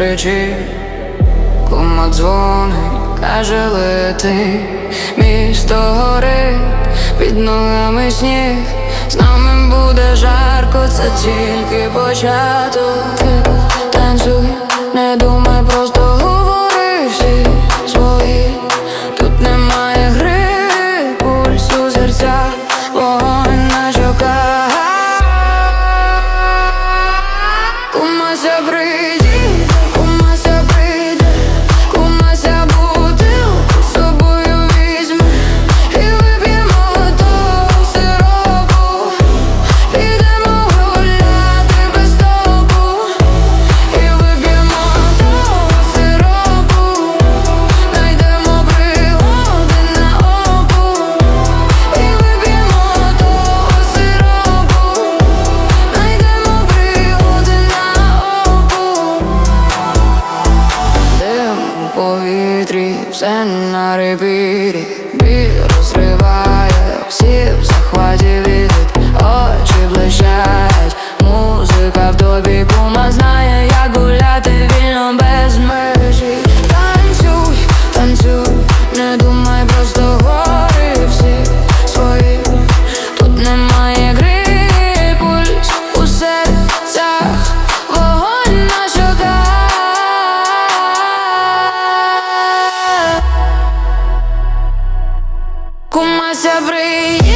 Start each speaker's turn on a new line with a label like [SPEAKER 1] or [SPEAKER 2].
[SPEAKER 1] кричи, кума дзвонить, каже лети, місто горить, під ногами сніг, з нами буде жарко, це тільки початок. Танцюй, не думай, просто говори всі свої. Тут немає гри, пульс у серцях, вогонь на. Кумася прийди, повітрі, все на репірі. Біль розриває всі в захваті від очі блищать. Музика в тобі кума знає Дивися, брий.